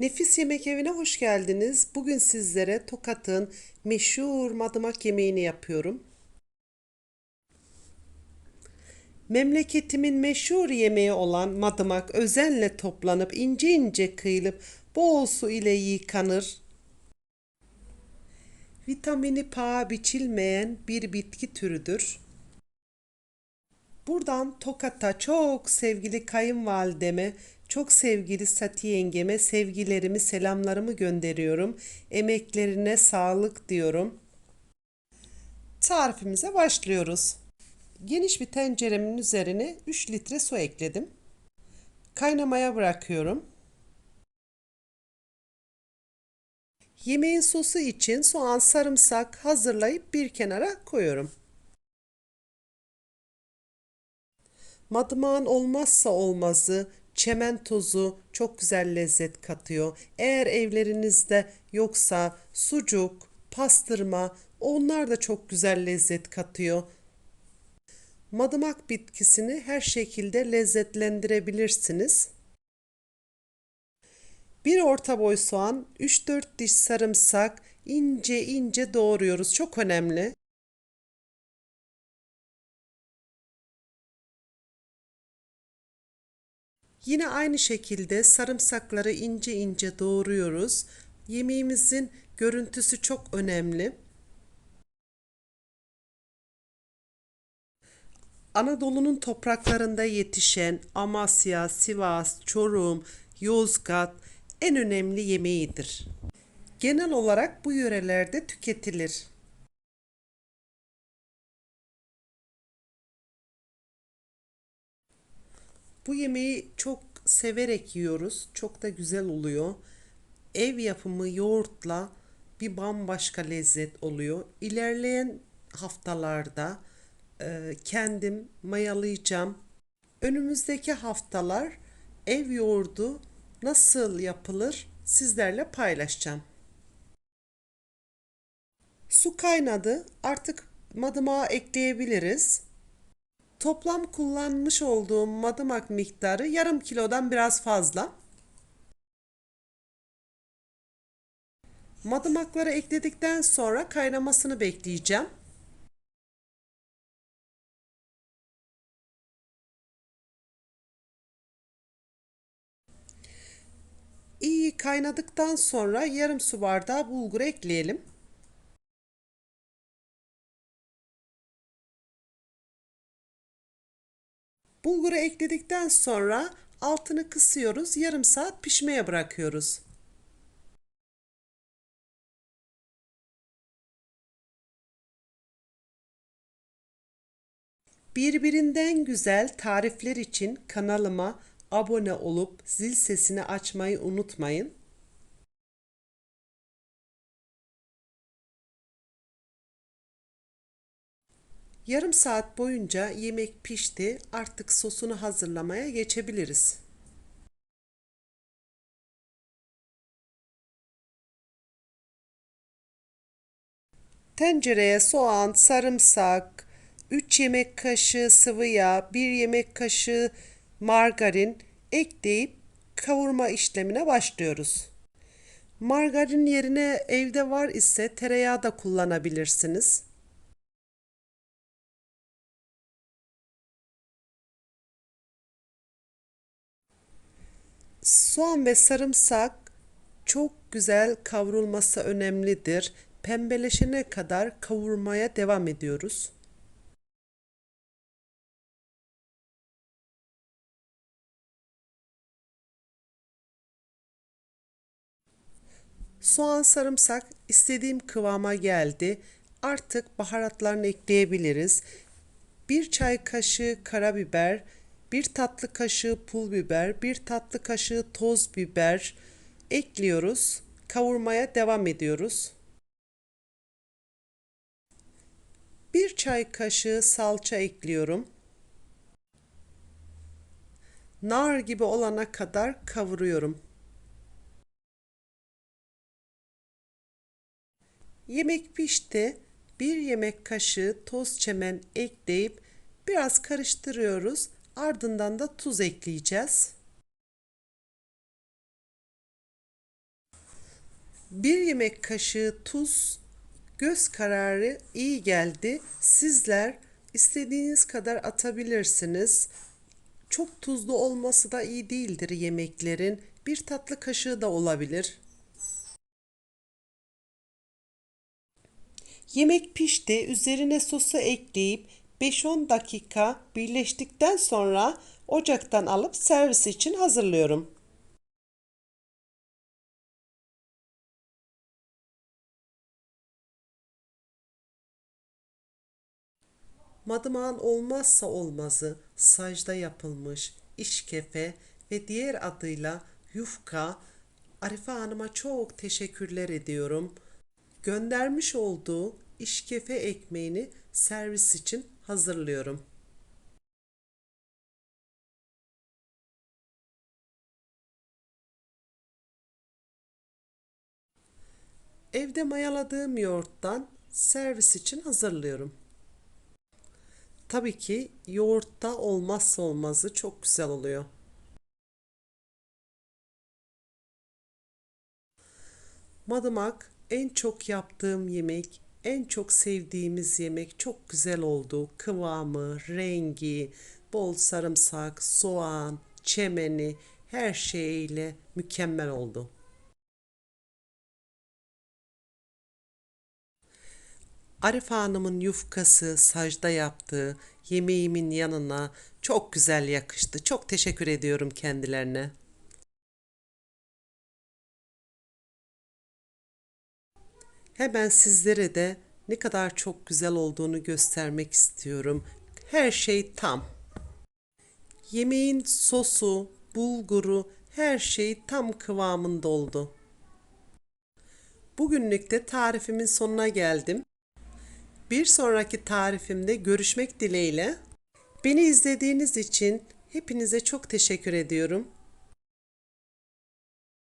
Nefis Yemek Evi'ne hoş geldiniz. Bugün sizlere Tokat'ın meşhur madımak yemeğini yapıyorum. Memleketimin meşhur yemeği olan madımak özenle toplanıp ince ince kıyılıp bol su ile yıkanır. Vitamini paha biçilmeyen bir bitki türüdür. Buradan Tokat'a çok sevgili kayınvalideme, çok sevgili Sati yengeme sevgilerimi, selamlarımı gönderiyorum. Emeklerine sağlık diyorum. Tarifimize başlıyoruz. Geniş bir tenceremin üzerine 3 litre su ekledim. Kaynamaya bırakıyorum. Yemeğin sosu için soğan, sarımsak hazırlayıp bir kenara koyuyorum. Madımağın olmazsa olmazı çemen tozu çok güzel lezzet katıyor. Eğer evlerinizde yoksa sucuk, pastırma onlar da çok güzel lezzet katıyor. Madımak bitkisini her şekilde lezzetlendirebilirsiniz. Bir orta boy soğan, 3-4 diş sarımsak ince ince doğruyoruz. Çok önemli. Yine aynı şekilde sarımsakları ince ince doğruyoruz. Yemeğimizin görüntüsü çok önemli. Anadolu'nun topraklarında yetişen Amasya, Sivas, Çorum, Yozgat en önemli yemeğidir. Genel olarak bu yörelerde tüketilir. Bu yemeği çok severek yiyoruz. Çok da güzel oluyor. Ev yapımı yoğurtla bir bambaşka lezzet oluyor. İlerleyen haftalarda e, kendim mayalayacağım. Önümüzdeki haftalar ev yoğurdu nasıl yapılır sizlerle paylaşacağım. Su kaynadı. Artık madımağı ekleyebiliriz. Toplam kullanmış olduğum madımak miktarı yarım kilodan biraz fazla. Madımakları ekledikten sonra kaynamasını bekleyeceğim. İyi kaynadıktan sonra yarım su bardağı bulgur ekleyelim. Bulguru ekledikten sonra altını kısıyoruz. Yarım saat pişmeye bırakıyoruz. Birbirinden güzel tarifler için kanalıma abone olup zil sesini açmayı unutmayın. Yarım saat boyunca yemek pişti. Artık sosunu hazırlamaya geçebiliriz. Tencereye soğan, sarımsak, 3 yemek kaşığı sıvı yağ, 1 yemek kaşığı margarin ekleyip kavurma işlemine başlıyoruz. Margarin yerine evde var ise tereyağı da kullanabilirsiniz. Soğan ve sarımsak çok güzel kavrulması önemlidir. Pembeleşene kadar kavurmaya devam ediyoruz. Soğan sarımsak istediğim kıvama geldi. Artık baharatlarını ekleyebiliriz. Bir çay kaşığı karabiber, bir tatlı kaşığı pul biber, bir tatlı kaşığı toz biber ekliyoruz. Kavurmaya devam ediyoruz. Bir çay kaşığı salça ekliyorum. Nar gibi olana kadar kavuruyorum. Yemek pişti. Bir yemek kaşığı toz çemen ekleyip biraz karıştırıyoruz. Ardından da tuz ekleyeceğiz. Bir yemek kaşığı tuz göz kararı iyi geldi. Sizler istediğiniz kadar atabilirsiniz. Çok tuzlu olması da iyi değildir yemeklerin. Bir tatlı kaşığı da olabilir. Yemek pişti. Üzerine sosu ekleyip 5-10 dakika birleştikten sonra ocaktan alıp servis için hazırlıyorum. Madımağın olmazsa olmazı sacda yapılmış işkefe ve diğer adıyla yufka. Arife Hanım'a çok teşekkürler ediyorum. Göndermiş olduğu işkefe ekmeğini servis için hazırlıyorum. Evde mayaladığım yoğurttan servis için hazırlıyorum. Tabii ki yoğurtta olmazsa olmazı çok güzel oluyor. Madımak en çok yaptığım yemek, en çok sevdiğimiz yemek çok güzel oldu. Kıvamı, rengi, bol sarımsak, soğan, çemeni her şeyiyle mükemmel oldu. Arife Hanım'ın yufkası sacda yaptığı yemeğimin yanına çok güzel yakıştı. Çok teşekkür ediyorum kendilerine. Hemen sizlere de ne kadar çok güzel olduğunu göstermek istiyorum. Her şey tam. Yemeğin sosu, bulguru, her şey tam kıvamında oldu. Bugünlük de tarifimin sonuna geldim. Bir sonraki tarifimde görüşmek dileğiyle. Beni izlediğiniz için hepinize çok teşekkür ediyorum.